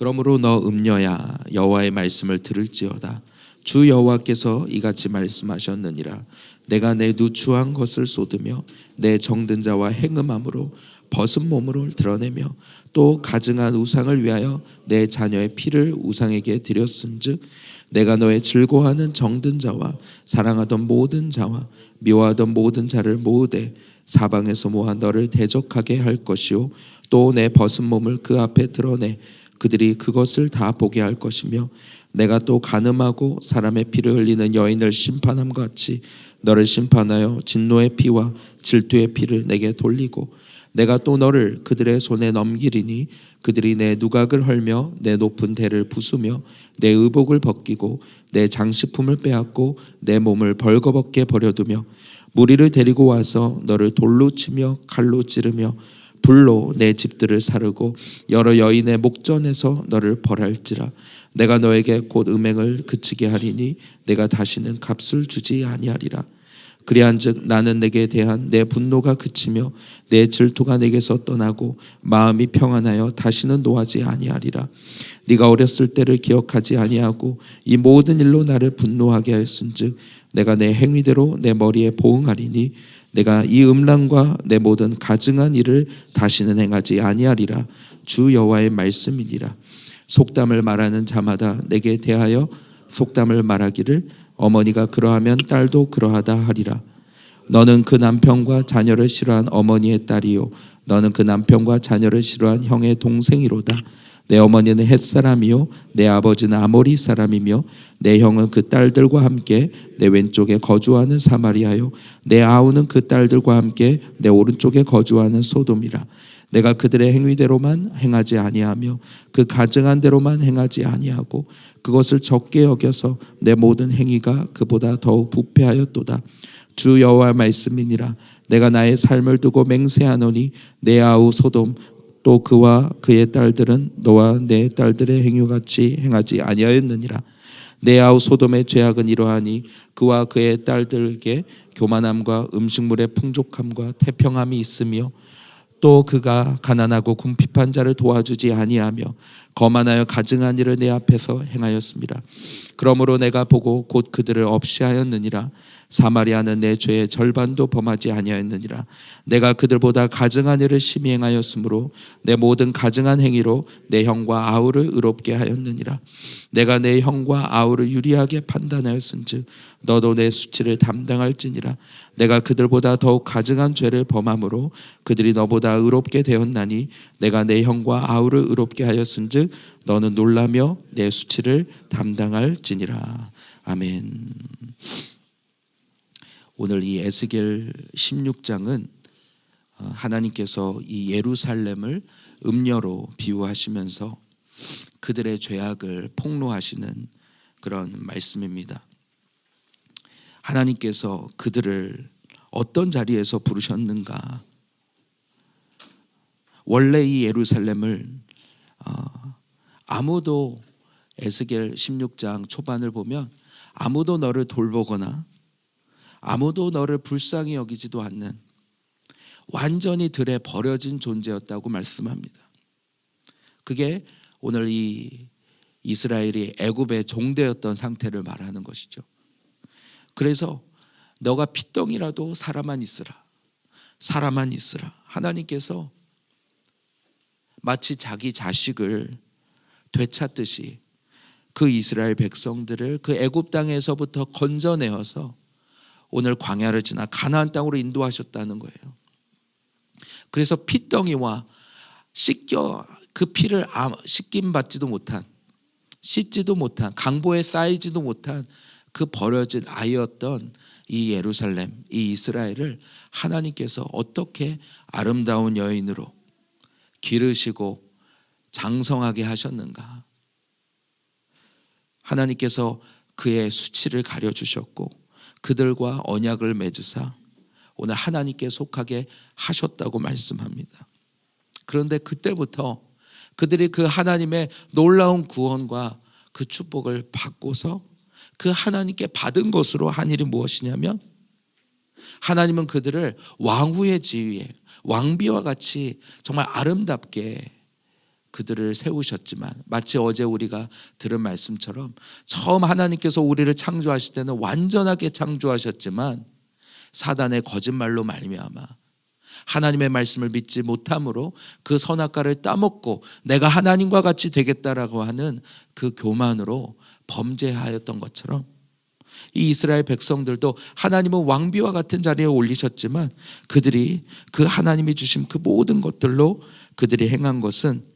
그러므로 너 음녀야 여호와의 말씀을 들을지어다. 주 여호와께서 이같이 말씀하셨느니라. 내가 내 누추한 것을 쏟으며 내 정든 자와 행음함으로 벗은 몸으로 드러내며 또 가증한 우상을 위하여 내 자녀의 피를 우상에게 드렸은즉 내가 너의 즐거워하는 정든 자와 사랑하던 모든 자와 미워하던 모든 자를 모으되 사방에서 모아 너를 대적하게 할 것이요 또 내 벗은 몸을 그 앞에 드러내 그들이 그것을 다 보게 할 것이며 내가 또 간음하고 사람의 피를 흘리는 여인을 심판함 같이 너를 심판하여 진노의 피와 질투의 피를 내게 돌리고 내가 또 너를 그들의 손에 넘기리니 그들이 내 누각을 헐며 내 높은 대를 부수며 내 의복을 벗기고 내 장식품을 빼앗고 내 몸을 벌거벗게 버려두며 무리를 데리고 와서 너를 돌로 치며 칼로 찌르며 불로 내 집들을 사르고 여러 여인의 목전에서 너를 벌할지라. 내가 너에게 곧 음행을 그치게 하리니 내가 다시는 값을 주지 아니하리라. 그리한즉 나는 내게 대한 내 분노가 그치며 내 질투가 내게서 떠나고 마음이 평안하여 다시는 노하지 아니하리라. 네가 어렸을 때를 기억하지 아니하고 이 모든 일로 나를 분노하게 하였은즉 내가 내 행위대로 내 머리에 보응하리니 내가 이 음란과 내 모든 가증한 일을 다시는 행하지 아니하리라. 주 여호와의 말씀이니라. 속담을 말하는 자마다 내게 대하여 속담을 말하기를 어머니가 그러하면 딸도 그러하다 하리라. 너는 그 남편과 자녀를 싫어한 어머니의 딸이요. 너는 그 남편과 자녀를 싫어한 형의 동생이로다 내 어머니는 햇 사람이요 내 아버지는 아모리 사람이며 내 형은 그 딸들과 함께 내 왼쪽에 거주하는 사마리아요. 내 아우는 그 딸들과 함께 내 오른쪽에 거주하는 소돔이라. 내가 그들의 행위대로만 행하지 아니하며 그 가증한 대로만 행하지 아니하고 그것을 적게 여겨서 내 모든 행위가 그보다 더욱 부패하였도다. 주 여호와 말씀이니라. 내가 나의 삶을 두고 맹세하노니 내 아우 소돔 또 그와 그의 딸들은 너와 내 딸들의 행위같이 행하지 아니하였느니라 내 아우 소돔의 죄악은 이러하니 그와 그의 딸들에게 교만함과 음식물의 풍족함과 태평함이 있으며 또 그가 가난하고 궁핍한 자를 도와주지 아니하며 거만하여 가증한 일을 내 앞에서 행하였습니다. 그러므로 내가 보고 곧 그들을 없이 하였느니라. 사마리아는 내 죄의 절반도 범하지 아니하였느니라. 내가 그들보다 가증한 일을 심히 행하였으므로 내 모든 가증한 행위로 내 형과 아우를 의롭게 하였느니라. 내가 내 형과 아우를 유리하게 판단하였은즉 너도 내 수치를 담당할지니라. 내가 그들보다 더욱 가증한 죄를 범함으로 그들이 너보다 의롭게 되었나니 내가 내 형과 아우를 의롭게 하였은즉 너는 놀라며 내 수치를 담당할지니라. 아멘. 오늘 이 에스겔 16장은 어, 하나님께서 이 예루살렘을 음녀로 비유하시면서 그들의 죄악을 폭로하시는 그런 말씀입니다. 하나님께서 그들을 어떤 자리에서 부르셨는가? 원래 이 예루살렘을 어, 아무도 에스겔 16장 초반을 보면 아무도 너를 돌보거나 아무도 너를 불쌍히 여기지도 않는 완전히 들에 버려진 존재였다고 말씀합니다. 그게 오늘 이 이스라엘이 애굽의 종되었던 상태를 말하는 것이죠. 그래서 너가 핏덩이라도 살아만 있으라. 살아만 있으라. 하나님께서 마치 자기 자식을 되찾듯이 그 이스라엘 백성들을 그 애굽 땅에서부터 건져내어서 오늘 광야를 지나 가나안 땅으로 인도하셨다는 거예요. 그래서 핏덩이와 씻겨 그 피를 씻김 받지도 못한 씻지도 못한 강보에 쌓이지도 못한 그 버려진 아이였던 이 예루살렘, 이 이스라엘을 하나님께서 어떻게 아름다운 여인으로 기르시고 장성하게 하셨는가? 하나님께서 그의 수치를 가려 주셨고 그들과 언약을 맺으사 오늘 하나님께 속하게 하셨다고 말씀합니다. 그런데 그때부터 그들이 그 하나님의 놀라운 구원과 그 축복을 받고서 그 하나님께 받은 것으로 한 일이 무엇이냐면 하나님은 그들을 왕후의 지위에 왕비와 같이 정말 아름답게 그들을 세우셨지만 마치 어제 우리가 들은 말씀처럼 처음 하나님께서 우리를 창조하실 때는 완전하게 창조하셨지만 사단의 거짓말로 말미암아 하나님의 말씀을 믿지 못함으로 그 선악과를 따먹고 내가 하나님과 같이 되겠다라고 하는 그 교만으로 범죄하였던 것처럼 이 이스라엘 백성들도 하나님은 왕비와 같은 자리에 올리셨지만 그들이 그 하나님이 주신 그 모든 것들로 그들이 행한 것은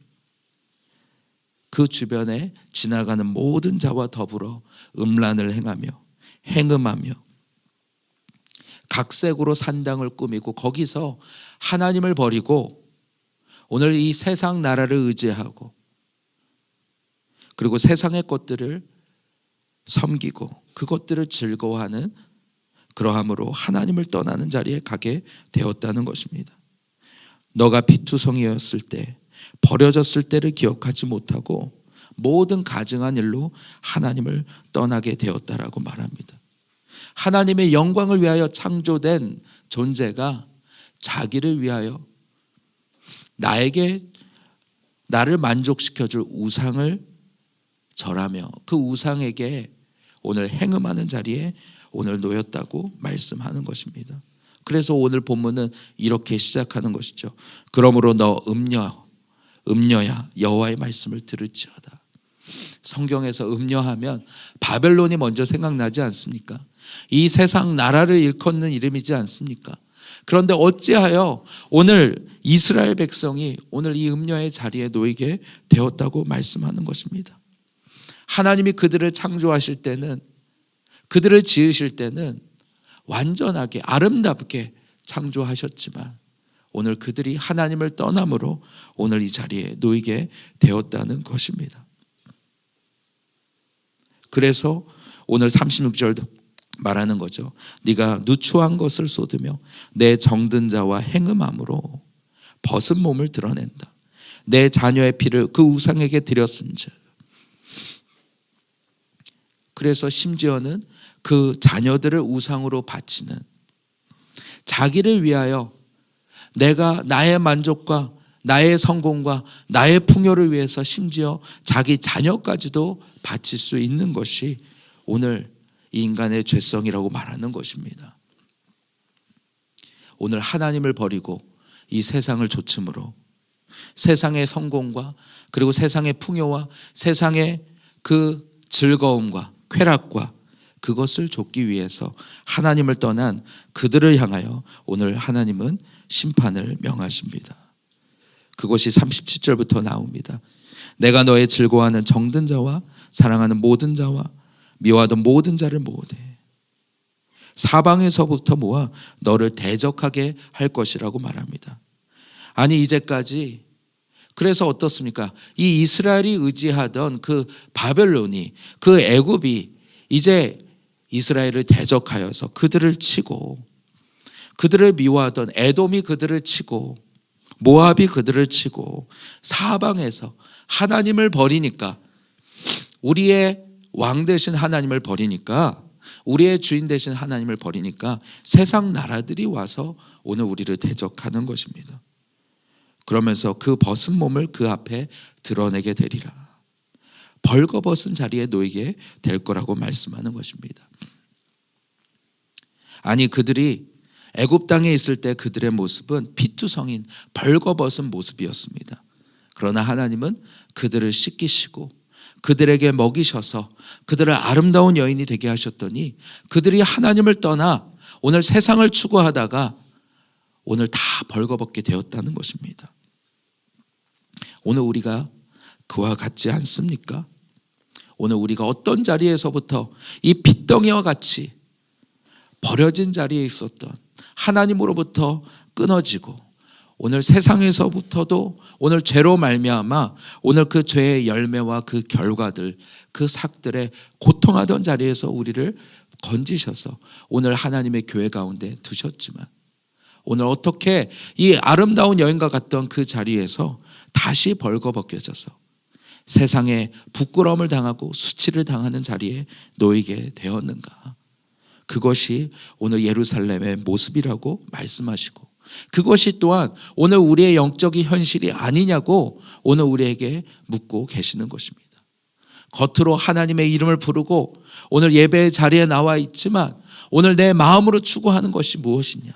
그 주변에 지나가는 모든 자와 더불어 음란을 행하며 행음하며 각색으로 산당을 꾸미고 거기서 하나님을 버리고 오늘 이 세상 나라를 의지하고 그리고 세상의 것들을 섬기고 그것들을 즐거워하는 그러함으로 하나님을 떠나는 자리에 가게 되었다는 것입니다. 너가 피투성이었을 때 버려졌을 때를 기억하지 못하고 모든 가증한 일로 하나님을 떠나게 되었다라고 말합니다. 하나님의 영광을 위하여 창조된 존재가 자기를 위하여 나에게 나를 만족시켜 줄 우상을 절하며 그 우상에게 오늘 행음하는 자리에 오늘 놓였다고 말씀하는 것입니다. 그래서 오늘 본문은 이렇게 시작하는 것이죠. 그러므로 너 음녀 음녀야 여호와의 말씀을 들을지어다. 성경에서 음녀하면 바벨론이 먼저 생각나지 않습니까? 이 세상 나라를 일컫는 이름이지 않습니까? 그런데 어찌하여 오늘 이스라엘 백성이 오늘 이 음녀의 자리에 놓이게 되었다고 말씀하는 것입니다. 하나님이 그들을 창조하실 때는 그들을 지으실 때는 완전하게 아름답게 창조하셨지만 오늘 그들이 하나님을 떠남으로 오늘 이 자리에 놓이게 되었다는 것입니다. 그래서 오늘 36절도 말하는 거죠. 네가 누추한 것을 쏟으며 내 정든 자와 행음함으로 벗은 몸을 드러낸다. 내 자녀의 피를 그 우상에게 드렸은즉. 그래서 심지어는 그 자녀들을 우상으로 바치는 자기를 위하여 내가 나의 만족과 나의 성공과 나의 풍요를 위해서 심지어 자기 자녀까지도 바칠 수 있는 것이 오늘 이 인간의 죄성이라고 말하는 것입니다. 오늘 하나님을 버리고 이 세상을 조침으로 세상의 성공과 그리고 세상의 풍요와 세상의 그 즐거움과 쾌락과 그것을 줬기 위해서 하나님을 떠난 그들을 향하여 오늘 하나님은 심판을 명하십니다. 그것이 37절부터 나옵니다. 내가 너의 즐거워하는 정든 자와 사랑하는 모든 자와 미워하던 모든 자를 모으되 사방에서부터 모아 너를 대적하게 할 것이라고 말합니다. 아니 이제까지 그래서 어떻습니까? 이 이스라엘이 의지하던 그 바벨론이 그 애굽이 이제 이스라엘을 대적하여서 그들을 치고 그들을 미워하던 에돔이 그들을 치고 모압이 그들을 치고 사방에서 하나님을 버리니까 우리의 왕 대신 하나님을 버리니까 우리의 주인 대신 하나님을 버리니까 세상 나라들이 와서 오늘 우리를 대적하는 것입니다. 그러면서 그 벗은 몸을 그 앞에 드러내게 되리라. 벌거벗은 자리에 놓이게 될 거라고 말씀하는 것입니다. 아니 그들이 애굽 땅에 있을 때 그들의 모습은 피투성인 벌거벗은 모습이었습니다. 그러나 하나님은 그들을 씻기시고 그들에게 먹이셔서 그들을 아름다운 여인이 되게 하셨더니 그들이 하나님을 떠나 오늘 세상을 추구하다가 오늘 다 벌거벗게 되었다는 것입니다. 오늘 우리가 그와 같지 않습니까? 오늘 우리가 어떤 자리에서부터 이 핏덩이와 같이 버려진 자리에 있었던 하나님으로부터 끊어지고 오늘 세상에서부터도 오늘 죄로 말미암아 오늘 그 죄의 열매와 그 결과들 그 삭들에 고통하던 자리에서 우리를 건지셔서 오늘 하나님의 교회 가운데 두셨지만 오늘 어떻게 이 아름다운 여인과 같던 그 자리에서 다시 벌거벗겨져서 세상에 부끄러움을 당하고 수치를 당하는 자리에 놓이게 되었는가? 그것이 오늘 예루살렘의 모습이라고 말씀하시고 그것이 또한 오늘 우리의 영적인 현실이 아니냐고 오늘 우리에게 묻고 계시는 것입니다. 겉으로 하나님의 이름을 부르고 오늘 예배 자리에 나와 있지만 오늘 내 마음으로 추구하는 것이 무엇이냐?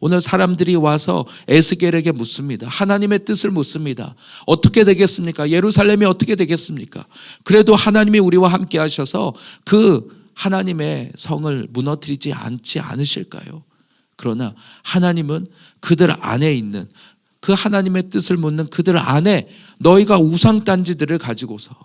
오늘 사람들이 와서 에스겔에게 묻습니다. 하나님의 뜻을 묻습니다. 어떻게 되겠습니까? 예루살렘이 어떻게 되겠습니까? 그래도 하나님이 우리와 함께 하셔서 그 하나님의 성을 무너뜨리지 않지 않으실까요? 그러나 하나님은 그들 안에 있는 그 하나님의 뜻을 묻는 그들 안에 너희가 우상단지들을 가지고서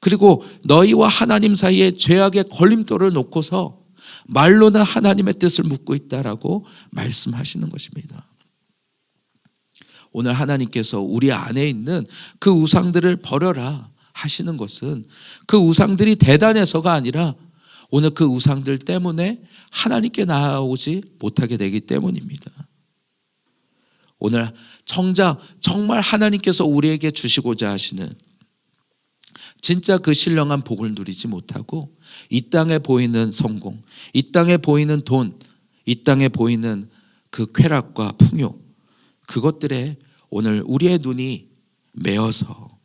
그리고 너희와 하나님 사이에 죄악의 걸림돌을 놓고서 말로는 하나님의 뜻을 묻고 있다라고 말씀하시는 것입니다. 오늘 하나님께서 우리 안에 있는 그 우상들을 버려라 하시는 것은 그 우상들이 대단해서가 아니라 오늘 그 우상들 때문에 하나님께 나아오지 못하게 되기 때문입니다. 오늘 정작 정말 하나님께서 우리에게 주시고자 하시는 진짜 그 신령한 복을 누리지 못하고 이 땅에 보이는 성공, 이 땅에 보이는 돈, 이 땅에 보이는 그 쾌락과 풍요, 그것들에 오늘 우리의 눈이 매어서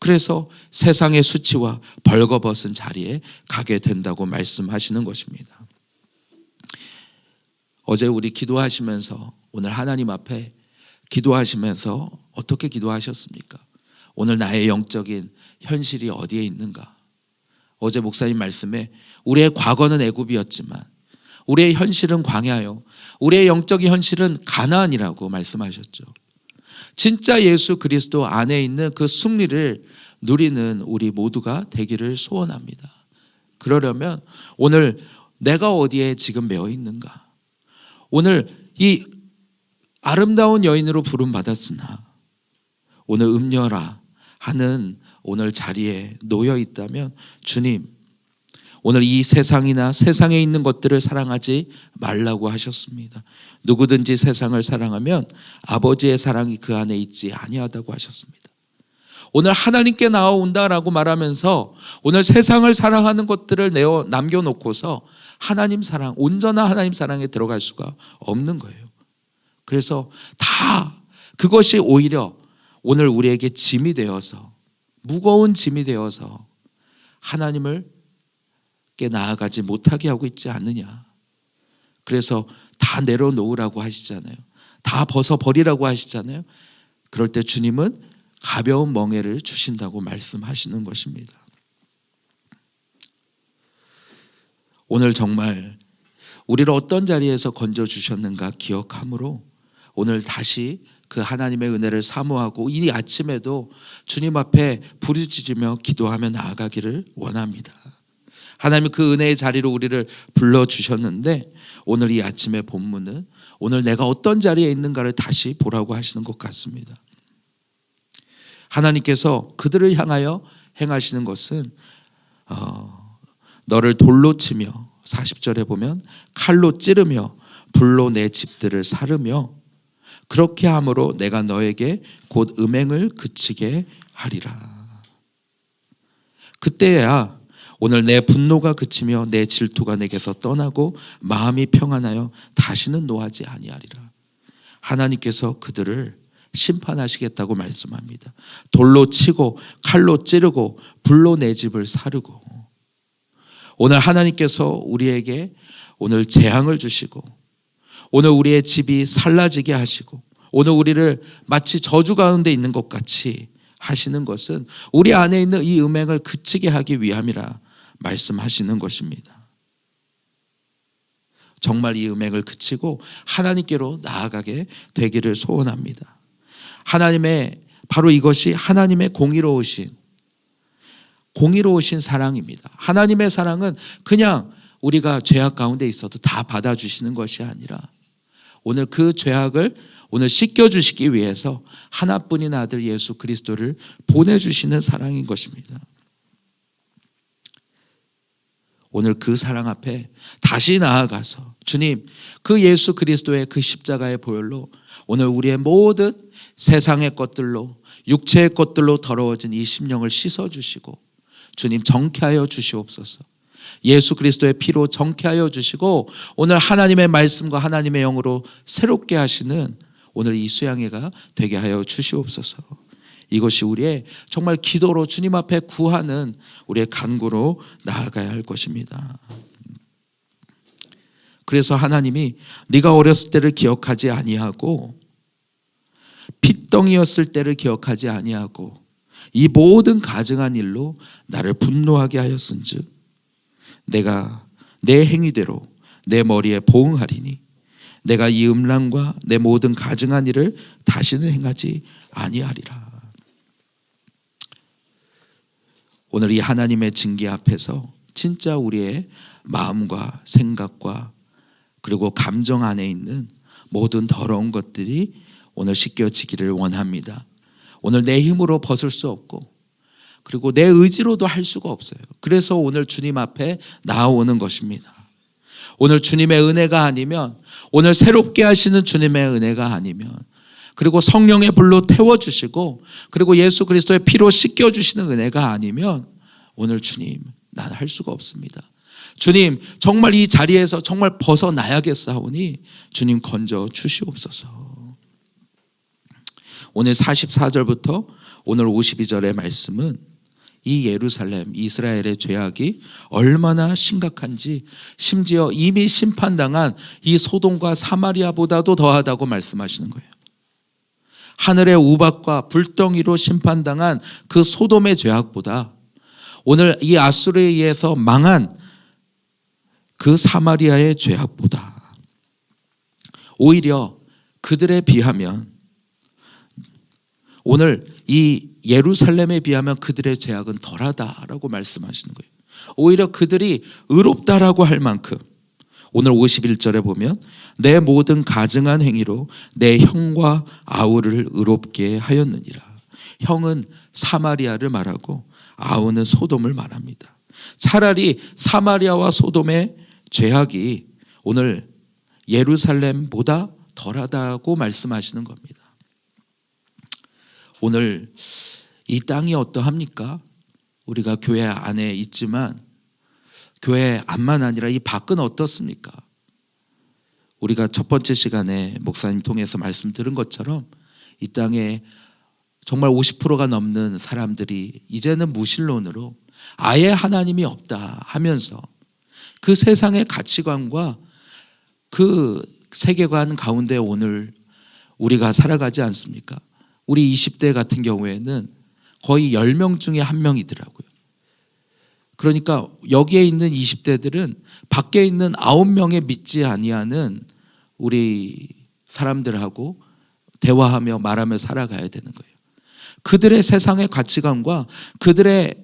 그래서 세상의 수치와 벌거벗은 자리에 가게 된다고 말씀하시는 것입니다. 어제 우리 기도하시면서 오늘 하나님 앞에 기도하시면서 어떻게 기도하셨습니까? 오늘 나의 영적인 현실이 어디에 있는가? 어제 목사님 말씀에 우리의 과거는 애굽이었지만 우리의 현실은 광야요. 우리의 영적인 현실은 가나안이라고 말씀하셨죠. 진짜 예수 그리스도 안에 있는 그 승리를 누리는 우리 모두가 되기를 소원합니다. 그러려면 오늘 내가 어디에 지금 매어 있는가? 오늘 이 아름다운 여인으로 부름 받았으나 오늘 음녀라 하는 오늘 자리에 놓여 있다면 주님 오늘 이 세상이나 세상에 있는 것들을 사랑하지 말라고 하셨습니다. 누구든지 세상을 사랑하면 아버지의 사랑이 그 안에 있지 아니하다고 하셨습니다. 오늘 하나님께 나아온다라고 말하면서 오늘 세상을 사랑하는 것들을 내어 남겨놓고서 하나님 사랑, 온전한 하나님 사랑에 들어갈 수가 없는 거예요. 그래서 다 그것이 오히려 오늘 우리에게 짐이 되어서 무거운 짐이 되어서 하나님을 께 나아가지 못하게 하고 있지 않느냐. 그래서 다 내려놓으라고 하시잖아요. 다 벗어버리라고 하시잖아요. 그럴 때 주님은 가벼운 멍에를 주신다고 말씀하시는 것입니다. 오늘 정말 우리를 어떤 자리에서 건져 주셨는가 기억함으로 오늘 다시 그 하나님의 은혜를 사모하고 이 아침에도 주님 앞에 부르짖으며 기도하며 나아가기를 원합니다. 하나님이 그 은혜의 자리로 우리를 불러 주셨는데 오늘 이 아침의 본문은 오늘 내가 어떤 자리에 있는가를 다시 보라고 하시는 것 같습니다. 하나님께서 그들을 향하여 행하시는 것은 어, 너를 돌로 치며 40절에 보면 칼로 찌르며 불로 내 집들을 사르며 그렇게 함으로 내가 너에게 곧 음행을 그치게 하리라. 그때야 오늘 내 분노가 그치며 내 질투가 내게서 떠나고 마음이 평안하여 다시는 노하지 아니하리라. 하나님께서 그들을 심판하시겠다고 말씀합니다. 돌로 치고 칼로 찌르고 불로 내 집을 사르고 오늘 하나님께서 우리에게 오늘 재앙을 주시고 오늘 우리의 집이 살라지게 하시고 오늘 우리를 마치 저주 가운데 있는 것 같이 하시는 것은 우리 안에 있는 이 음행을 그치게 하기 위함이라 말씀하시는 것입니다. 정말 이 음행을 그치고 하나님께로 나아가게 되기를 소원합니다. 하나님의 바로 이것이 하나님의 공의로우신 공의로우신 사랑입니다. 하나님의 사랑은 그냥 우리가 죄악 가운데 있어도 다 받아주시는 것이 아니라 오늘 그 죄악을 오늘 씻겨주시기 위해서 하나뿐인 아들 예수 그리스도를 보내주시는 사랑인 것입니다. 오늘 그 사랑 앞에 다시 나아가서 주님 그 예수 그리스도의 그 십자가의 보혈로 오늘 우리의 모든 세상의 것들로 육체의 것들로 더러워진 이 심령을 씻어 주시고 주님 정케하여 주시옵소서. 예수 그리스도의 피로 정케하여 주시고 오늘 하나님의 말씀과 하나님의 영으로 새롭게 하시는 오늘 이 수양회가 되게 하여 주시옵소서. 이것이 우리의 정말 기도로 주님 앞에 구하는 우리의 간구로 나아가야 할 것입니다. 그래서 하나님이 네가 어렸을 때를 기억하지 아니하고 핏덩이였을 때를 기억하지 아니하고 이 모든 가증한 일로 나를 분노하게 하였은즉 내가 내 행위대로 내 머리에 보응하리니 내가 이 음란과 내 모든 가증한 일을 다시는 행하지 아니하리라. 오늘 이 하나님의 징계 앞에서 진짜 우리의 마음과 생각과 그리고 감정 안에 있는 모든 더러운 것들이 오늘 씻겨지기를 원합니다. 오늘 내 힘으로 벗을 수 없고 그리고 내 의지로도 할 수가 없어요. 그래서 오늘 주님 앞에 나오는 것입니다. 오늘 주님의 은혜가 아니면 오늘 새롭게 하시는 주님의 은혜가 아니면 그리고 성령의 불로 태워 주시고 그리고 예수 그리스도의 피로 씻겨 주시는 은혜가 아니면 오늘 주님 나는 할 수가 없습니다. 주님 정말 이 자리에서 정말 벗어나야겠사오니 주님 건져 주시옵소서. 오늘 44절부터 오늘 52절의 말씀은 이 예루살렘 이스라엘의 죄악이 얼마나 심각한지 심지어 이미 심판당한 이 소돔과 사마리아보다도 더하다고 말씀하시는 거예요. 하늘의 우박과 불덩이로 심판당한 그 소돔의 죄악보다 오늘 이 아수르에 의해서 망한 그 사마리아의 죄악보다 오히려 그들에 비하면 오늘 이 예루살렘에 비하면 그들의 죄악은 덜하다라고 말씀하시는 거예요. 오히려 그들이 의롭다라고 할 만큼 오늘 51절에 보면 내 모든 가증한 행위로 내 형과 아우를 의롭게 하였느니라. 형은 사마리아를 말하고 아우는 소돔을 말합니다. 차라리 사마리아와 소돔의 죄악이 오늘 예루살렘보다 덜하다고 말씀하시는 겁니다. 오늘 이 땅이 어떠합니까? 우리가 교회 안에 있지만 교회 안만 아니라 이 밖은 어떻습니까? 우리가 첫 번째 시간에 목사님 통해서 말씀 들은 것처럼 이 땅에 정말 50%가 넘는 사람들이 이제는 무신론으로 아예 하나님이 없다 하면서 그 세상의 가치관과 그 세계관 가운데 오늘 우리가 살아가지 않습니까? 우리 20대 같은 경우에는 거의 10명 중에 한 명이더라고요. 그러니까 여기에 있는 20대들은 밖에 있는 9명의 믿지 아니하는 우리 사람들하고 대화하며 말하며 살아가야 되는 거예요. 그들의 세상의 가치관과 그들의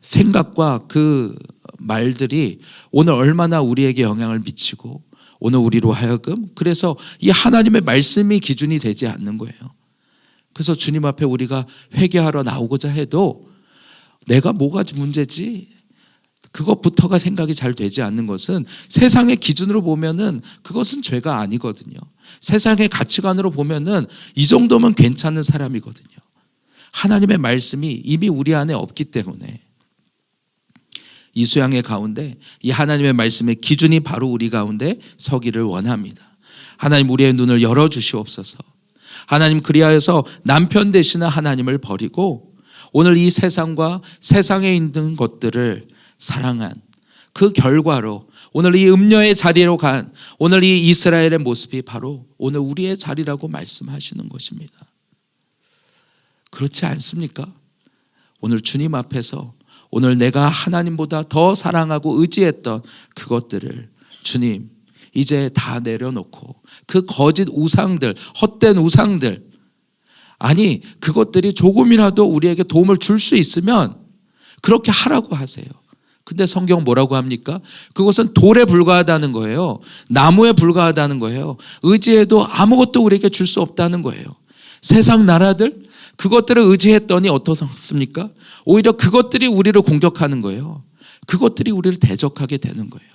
생각과 그 말들이 오늘 얼마나 우리에게 영향을 미치고 오늘 우리로 하여금 그래서 이 하나님의 말씀이 기준이 되지 않는 거예요. 그래서 주님 앞에 우리가 회개하러 나오고자 해도 내가 뭐가 문제지? 그것부터가 생각이 잘 되지 않는 것은 세상의 기준으로 보면은 그것은 죄가 아니거든요. 세상의 가치관으로 보면은 이 정도면 괜찮은 사람이거든요. 하나님의 말씀이 이미 우리 안에 없기 때문에 이 수양의 가운데 이 하나님의 말씀의 기준이 바로 우리 가운데 서기를 원합니다. 하나님 우리의 눈을 열어 주시옵소서. 하나님 그리하여서 남편 되시는 하나님을 버리고 오늘 이 세상과 세상에 있는 것들을 사랑한 그 결과로 오늘 이 음녀의 자리로 간 오늘 이 이스라엘의 모습이 바로 오늘 우리의 자리라고 말씀하시는 것입니다. 그렇지 않습니까? 오늘 주님 앞에서 오늘 내가 하나님보다 더 사랑하고 의지했던 그것들을 주님 이제 다 내려놓고 그 거짓 우상들, 헛된 우상들 아니 그것들이 조금이라도 우리에게 도움을 줄 수 있으면 그렇게 하라고 하세요. 근데 성경 뭐라고 합니까? 그것은 돌에 불과하다는 거예요. 나무에 불과하다는 거예요. 의지해도 아무것도 우리에게 줄 수 없다는 거예요. 세상 나라들 그것들을 의지했더니 어떻습니까? 오히려 그것들이 우리를 공격하는 거예요. 그것들이 우리를 대적하게 되는 거예요.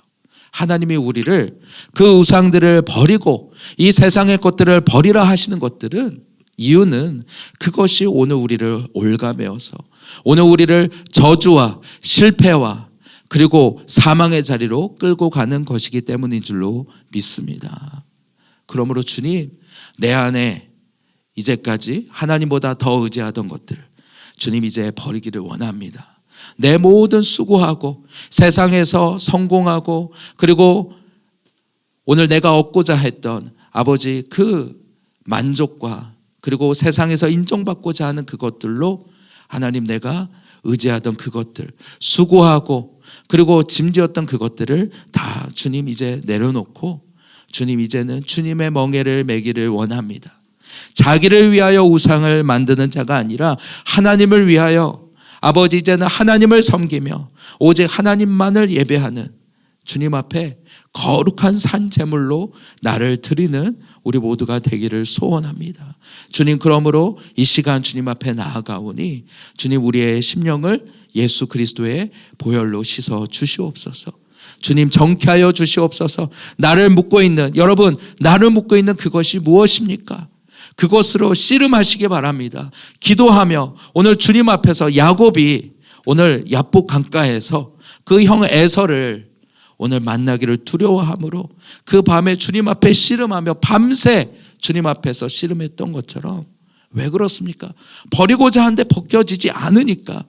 하나님이 우리를 그 우상들을 버리고 이 세상의 것들을 버리라 하시는 것들은 이유는 그것이 오늘 우리를 올가매어서 오늘 우리를 저주와 실패와 그리고 사망의 자리로 끌고 가는 것이기 때문인 줄로 믿습니다. 그러므로 주님, 내 안에 이제까지 하나님보다 더 의지하던 것들, 주님 이제 버리기를 원합니다. 내 모든 수고하고 세상에서 성공하고 그리고 오늘 내가 얻고자 했던 아버지 그 만족과 그리고 세상에서 인정받고자 하는 그것들로 하나님 내가 의지하던 그것들, 수고하고 그리고 짐지었던 그것들을 다 주님 이제 내려놓고 주님 이제는 주님의 멍에를 매기를 원합니다. 자기를 위하여 우상을 만드는 자가 아니라 하나님을 위하여 아버지 이제는 하나님을 섬기며 오직 하나님만을 예배하는 주님 앞에 거룩한 산 제물로 나를 드리는 우리 모두가 되기를 소원합니다. 주님 그러므로 이 시간 주님 앞에 나아가오니 주님 우리의 심령을 예수 그리스도의 보혈로 씻어 주시옵소서. 주님 정케하여 주시옵소서. 나를 묶고 있는 여러분 나를 묶고 있는 그것이 무엇입니까? 그것으로 씨름하시기 바랍니다. 기도하며 오늘 주님 앞에서 야곱이 오늘 야복 강가에서 그 형 에서를 오늘 만나기를 두려워함으로 그 밤에 주님 앞에 씨름하며 밤새 주님 앞에서 씨름했던 것처럼 왜 그렇습니까? 버리고자 하는데 벗겨지지 않으니까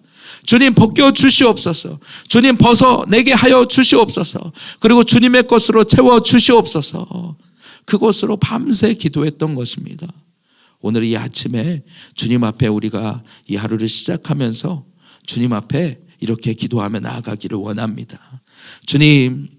주님 벗겨 주시옵소서. 주님 벗어 내게 하여 주시옵소서. 그리고 주님의 것으로 채워 주시옵소서. 그것으로 밤새 기도했던 것입니다. 오늘 이 아침에 주님 앞에 우리가 이 하루를 시작하면서 주님 앞에 이렇게 기도하며 나아가기를 원합니다. 주님,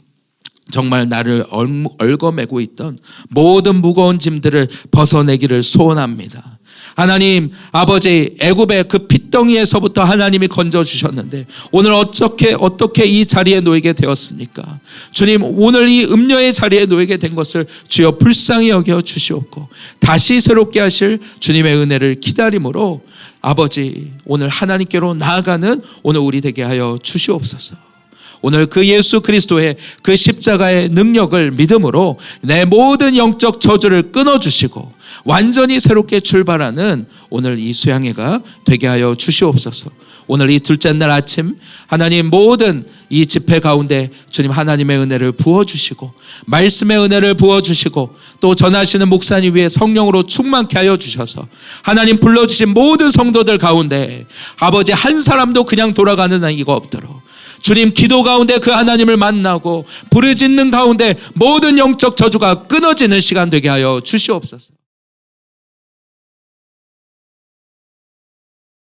정말 나를 얼- 얽어매고 있던 모든 무거운 짐들을 벗어내기를 소원합니다. 하나님 아버지 애굽의 그 핏덩이에서부터 하나님이 건져 주셨는데 오늘 어떻게 어떻게 이 자리에 놓이게 되었습니까? 주님 오늘 이 음녀의 자리에 놓이게 된 것을 주여 불쌍히 여겨 주시옵고 다시 새롭게 하실 주님의 은혜를 기다림으로 아버지 오늘 하나님께로 나아가는 오늘 우리 되게 하여 주시옵소서. 오늘 그 예수 그리스도의 그 십자가의 능력을 믿음으로 내 모든 영적 저주를 끊어주시고 완전히 새롭게 출발하는 오늘 이 수양회가 되게 하여 주시옵소서. 오늘 이 둘째 날 아침 하나님 모든 이 집회 가운데 주님 하나님의 은혜를 부어주시고 말씀의 은혜를 부어주시고 또 전하시는 목사님 위에 성령으로 충만케 하여 주셔서 하나님 불러주신 모든 성도들 가운데 아버지 한 사람도 그냥 돌아가는 이가 없도록 주님 기도 가운데 그 하나님을 만나고 부르짖는 가운데 모든 영적 저주가 끊어지는 시간 되게 하여 주시옵소서.